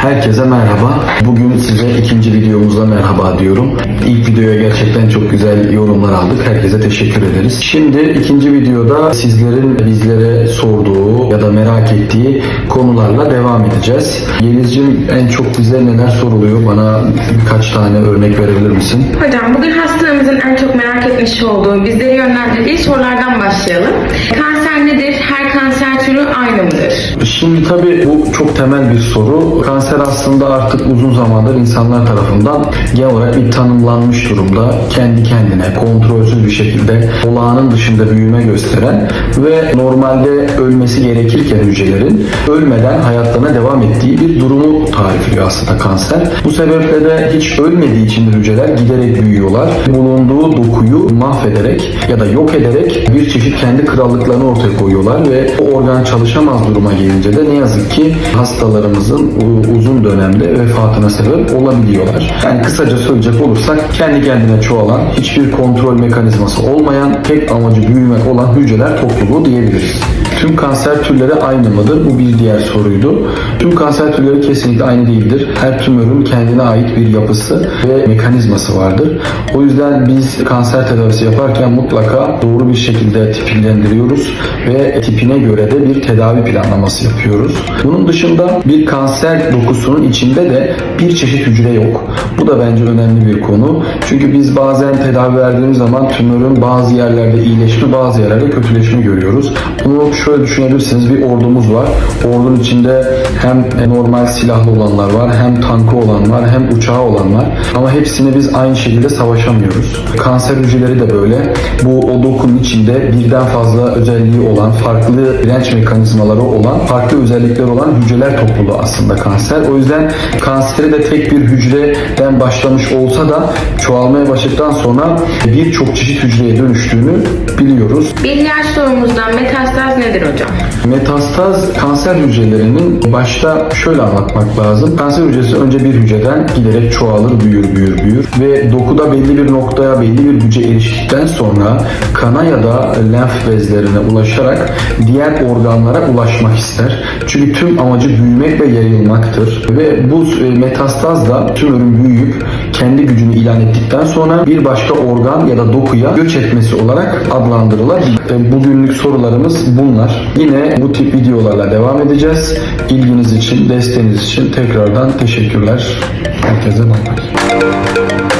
Herkese merhaba. Bugün size ikinci videomuzda merhaba diyorum. İlk videoya gerçekten çok güzel yorumlar aldık. Herkese teşekkür ederiz. Şimdi ikinci videoda sizlerin bizlere sorduğu ya da merak ettiği konularla devam edeceğiz. Yeliz'cim en çok bize neler soruluyor? Bana birkaç tane örnek verebilir misin? Hocam bugün hastalarımızın en çok merak etmiş olduğu, bizleri yönlendirdiği sorulardan başlayalım. Kanser nedir? Her kanser türü aynı mıdır? Şimdi tabii bu çok temel bir soru. Kanser aslında artık uzun zamandır insanlar tarafından genel olarak bir tanımlanmış durumda. Kendi kendine kontrolsüz bir şekilde olağanın dışında büyüme gösteren ve normalde ölmesi gerekirken hücrelerin ölmeden hayatlarına devam ettiği bir durumu tarifliyor aslında kanser. Bu sebeple de hiç ölmediği için hücreler giderek büyüyorlar. Bulunduğu dokuyu mahvederek ya da yok ederek bir çeşit kendi krallıklarını ortaya koyuyorlar ve o organ çalışamaz duruma gelince de ne yazık ki hastalarımızın uzun dönemde vefatına sebep olabiliyorlar. Yani kısaca söyleyecek olursak kendi kendine çoğalan, hiçbir kontrol mekanizması olmayan, tek amacı büyümek olan hücreler topluluğu diyebiliriz. Tüm kanser türleri aynı mıdır? Bu bir diğer soruydu. Tüm kanser türleri kesinlikle aynı değildir. Her tümörün kendine ait bir yapısı ve mekanizması vardır. O yüzden biz kanser tedavisi yaparken mutlaka doğru bir şekilde tiplendiriyoruz ve tipine göre de bir tedavi planlaması yapıyoruz. Bunun dışında bir kanser dokusunun içinde de bir çeşit hücre yok. Bu da bence önemli bir konu. Çünkü biz bazen tedavi verdiğimiz zaman tümörün bazı yerlerde iyileşme, bazı yerlerde kötüleşme görüyoruz. Bunu şöyle düşünebilirsiniz. Bir ordumuz var. Ordunun içinde hem normal silahlı olanlar var, hem tankı olan var, hem uçağı olan var. Ama hepsini biz aynı şekilde savaşamıyoruz. Kanser hücreleri de böyle. Bu o dokunun içinde birden fazla özelliği olan, farklı direnç mekanizmaları olan, farklı özellikleri olan hücreler topluluğu aslında kanser. O yüzden kanseri de tek bir hücreden başlamış olsa da çoğalmaya başladıktan sonra birçok çeşit hücreye dönüştüğünü biliyoruz. Bir diğer sorumuzda metastaz nedir hocam? Metastaz kanser hücrelerinin başta şöyle anlatmak lazım. Kanser hücresi önce bir hücreden giderek çoğalır, büyür, büyür, büyür ve dokuda belli bir noktaya, belli bir güce eriştikten sonra kana ya da lenf bezlerine ulaşarak diğer organlara ulaşmak ister. Çünkü tüm amacı büyümek ve yayılmaktır. Ve bu e, metastaz da tümörün büyüyüp kendi gücünü ilan ettikten sonra bir başka organ ya da dokuya göç etmesi olarak adlandırılır. E, Bugünlük sorularımız bunlar. Yine bu tip videolarla devam edeceğiz. İlginiz için, desteğiniz için tekrardan teşekkürler. Herkese bay bay.